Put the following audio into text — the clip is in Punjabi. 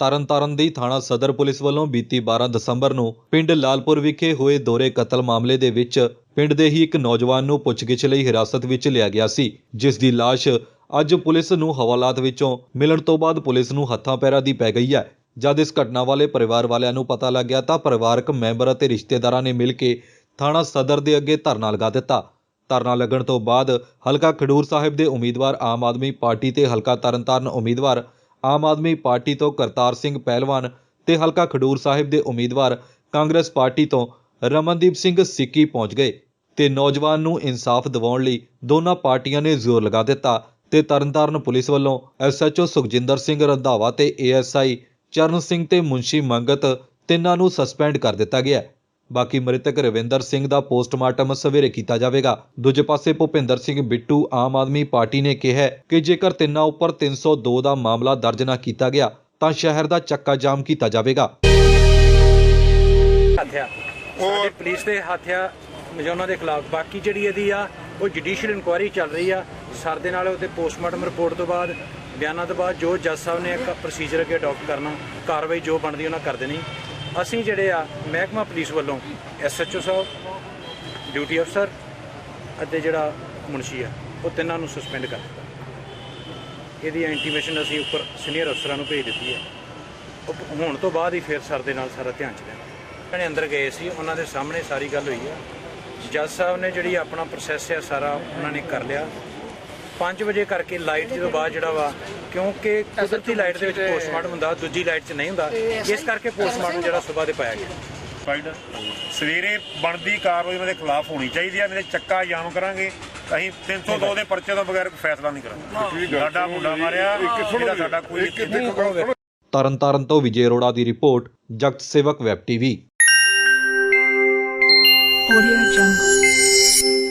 ਤਰਨਤਾਰਨ ਦੀ ਥਾਣਾ ਸਦਰ ਪੁਲਿਸ ਵੱਲੋਂ ਬੀਤੀ 12 ਦਸੰਬਰ ਨੂੰ ਪਿੰਡ ਲਾਲਪੁਰ ਵਿਖੇ ਹੋਏ ਦੋਰੇ ਕਤਲ ਮਾਮਲੇ ਦੇ ਵਿੱਚ ਪਿੰਡ ਦੇ ਹੀ ਇੱਕ ਨੌਜਵਾਨ ਨੂੰ ਪੁੱਛਗਿੱਛ ਲਈ ਹਿਰਾਸਤ ਵਿੱਚ ਲਿਆ ਗਿਆ ਸੀ, ਜਿਸ ਦੀ ਲਾਸ਼ ਅੱਜ ਪੁਲਿਸ ਨੂੰ ਹਵਾਲਾਤ ਵਿੱਚੋਂ ਮਿਲਣ ਤੋਂ ਬਾਅਦ ਪੁਲਿਸ ਨੂੰ ਹੱਥਾਂ ਪੈਰਾਂ ਦੀ ਪੈ ਗਈ ਹੈ। ਜਦ ਇਸ ਘਟਨਾ ਵਾਲੇ ਪਰਿਵਾਰ ਵਾਲਿਆਂ ਨੂੰ ਪਤਾ ਲੱਗਿਆ ਤਾਂ ਪਰਿਵਾਰਕ ਮੈਂਬਰ ਅਤੇ ਰਿਸ਼ਤੇਦਾਰਾਂ ਨੇ ਮਿਲ ਕੇ ਥਾਣਾ ਸਦਰ ਦੇ ਅੱਗੇ ਧਰਨਾ ਲਗਾ ਦਿੱਤਾ। ਧਰਨਾ ਲੱਗਣ ਤੋਂ ਬਾਅਦ ਹਲਕਾ ਖਡੂਰ ਸਾਹਿਬ ਦੇ ਉਮੀਦਵਾਰ ਆਮ ਆਦਮੀ ਪਾਰਟੀ ਤੇ ਹਲਕਾ ਤਰਨਤਾਰਨ ਉਮੀਦਵਾਰ ਆਮ ਆਦਮੀ ਪਾਰਟੀ ਤੋਂ ਕਰਤਾਰ ਸਿੰਘ ਪਹਿਲਵਾਨ ਤੇ ਹਲਕਾ ਖਡੂਰ ਸਾਹਿਬ ਦੇ ਉਮੀਦਵਾਰ ਕਾਂਗਰਸ ਪਾਰਟੀ ਤੋਂ ਰਮਨਦੀਪ ਸਿੰਘ ਸਿੱਕੀ ਪਹੁੰਚ ਗਏ ਤੇ ਨੌਜਵਾਨ ਨੂੰ ਇਨਸਾਫ ਦਿਵਾਉਣ ਲਈ ਦੋਨਾਂ ਪਾਰਟੀਆਂ ਨੇ ਜ਼ੋਰ ਲਗਾ ਦਿੱਤਾ ਤੇ ਤਰਨਤਾਰਨ ਪੁਲਿਸ ਵੱਲੋਂ ਐਸਐਚਓ ਸੁਖਜਿੰਦਰ ਸਿੰਘ ਰੰਧਾਵਾ ਤੇ ਏਐਸਆਈ ਚਰਨ ਸਿੰਘ ਤੇ ਮੁੰਸ਼ੀ ਮੰਗਤ ਤਿੰਨਾਂ ਨੂੰ ਸਸਪੈਂਡ ਕਰ ਦਿੱਤਾ ਗਿਆ। ਬਾਕੀ ਮ੍ਰਿਤਕ ਰਵਿੰਦਰ ਸਿੰਘ ਦਾ ਪੋਸਟਮਾਰਟਮ ਸਵੇਰੇ ਕੀਤਾ ਜਾਵੇਗਾ। ਦੂਜੇ ਪਾਸੇ ਭੁਪਿੰਦਰ ਸਿੰਘ ਬਿੱਟੂ ਆਮ ਆਦਮੀ ਪਾਰਟੀ ਨੇ ਕਿਹਾ ਕਿ ਜੇਕਰ ਤਿੰਨਾਂ ਉੱਪਰ 302 ਦਾ ਮਾਮਲਾ ਦਰਜ ਨਾ ਕੀਤਾ ਗਿਆ ਤਾਂ ਸ਼ਹਿਰ ਦਾ ਚੱਕਾ ਜਾਮ ਕੀਤਾ ਜਾਵੇਗਾ। ਹੱਥਿਆ। ਸਾਡੇ ਪੁਲਿਸ ਦੇ ਹੱਥਿਆ ਮਜੋਨਾ ਦੇ ਖਿਲਾਫ। ਬਾਕੀ ਜਿਹੜੀ ਇਹਦੀ ਆ ਉਹ ਜੁਡੀਸ਼ੀਅਲ ਇਨਕੁਆਇਰੀ ਚੱਲ ਰਹੀ ਆ। ਸਰ ਦੇ ਨਾਲ ਉਹਦੇ ਪੋਸਟਮਾਰਟਮ ਰਿਪੋਰਟ ਤੋਂ ਬਾਅਦ ਬਿਆਨਾਂ ਤੋਂ ਬਾਅਦ ਜੋ ਜੱਜ ਸਾਹਿਬ ਨੇ ਇੱਕ ਪ੍ਰੋਸੀਜਰ ਅੱਗੇ ਅਡਾਪਟ ਕਰਨਾ ਕਾਰਵਾਈ ਜੋ ਬਣਦੀ ਉਹਨਾਂ ਕਰ ਦੇਣੀ ਅਸੀਂ ਜਿਹੜੇ ਆ ਮਹਿਕਮਾ ਪੁਲਿਸ ਵੱਲੋਂ ਐਸਐਚਓ ਸਾਹਿਬ, ਡਿਊਟੀ ਅਫਸਰ ਅਤੇ ਜਿਹੜਾ ਮੁਨਸ਼ੀ ਆ, ਉਹ ਤਿੰਨਾਂ ਨੂੰ ਸਸਪੈਂਡ ਕਰ ਦਿੱਤਾ। ਇਹਦੀ ਇੰਟੀਮੇਸ਼ਨ ਅਸੀਂ ਉੱਪਰ ਸੀਨੀਅਰ ਅਫਸਰਾਂ ਨੂੰ ਭੇਜ ਦਿੱਤੀ ਹੈ ਉਹ ਹੋਣ ਤੋਂ ਬਾਅਦ ਹੀ ਫਿਰ ਸਰ ਦੇ ਨਾਲ ਸਾਰਾ ਧਿਆਨ ਚ ਲੈਣਾ। ਜਿਹੜੇ ਅੰਦਰ ਗਏ ਸੀ, ਉਹਨਾਂ ਦੇ ਸਾਹਮਣੇ ਸਾਰੀ ਗੱਲ ਹੋਈ ਹੈ ਜੱਜ ਸਾਹਿਬ ਨੇ ਜਿਹੜੀ ਆਪਣਾ ਪ੍ਰੋਸੈਸ ਹੈ ਸਾਰਾ ਉਹਨਾਂ ਨੇ ਕਰ ਲਿਆ। 5 ਵਜੇ ਕਰਕੇ ਲਾਈਟ ਤੋਂ ਬਾਅਦ ਜਿਹੜਾ ਵਾ ਕਿਉਂਕਿ ਕੁਦਰਤੀ ਲਾਈਟ ਦੇ ਵਿੱਚ ਪੋਸਟਮਾਰਟਮ ਹੁੰਦਾ ਦੂਜੀ ਲਾਈਟ 'ਚ ਨਹੀਂ ਹੁੰਦਾ। ਇਸ ਕਰਕੇ ਪੋਸਟਮਾਰਟਮ ਜਿਹੜਾ ਸਵੇਰ ਦੇ ਪਾਇਆ ਗਿਆ। ਸਾਈਡ ਸਵੇਰੇ ਬਣਦੀ ਕਾਰਵਾਈ ਉਹਨਾਂ ਦੇ ਖਿਲਾਫ ਹੋਣੀ ਚਾਹੀਦੀ ਆ ਮੇਰੇ ਚੱਕਾ ਜਾਮ ਕਰਾਂਗੇ। ਅਸੀਂ 302 ਦੇ ਪਰਚੇ ਤੋਂ ਬਗੈਰ ਫੈਸਲਾ ਨਹੀਂ ਕਰਾਂਗੇ। ਸਾਡਾ ਮੁੰਡਾ ਮਾਰਿਆ ਇਹਦਾ ਸਾਡਾ ਕੋਈ ਤਰਨਤਾਰਨ ਤੋਂ ਵਿਜੇ ਅਰੋੜਾ ਦੀ ਰਿਪੋਰਟ ਜਗਤ ਸੇਵਕ ਵੈਬ ਟੀਵੀ। Audio Jungle.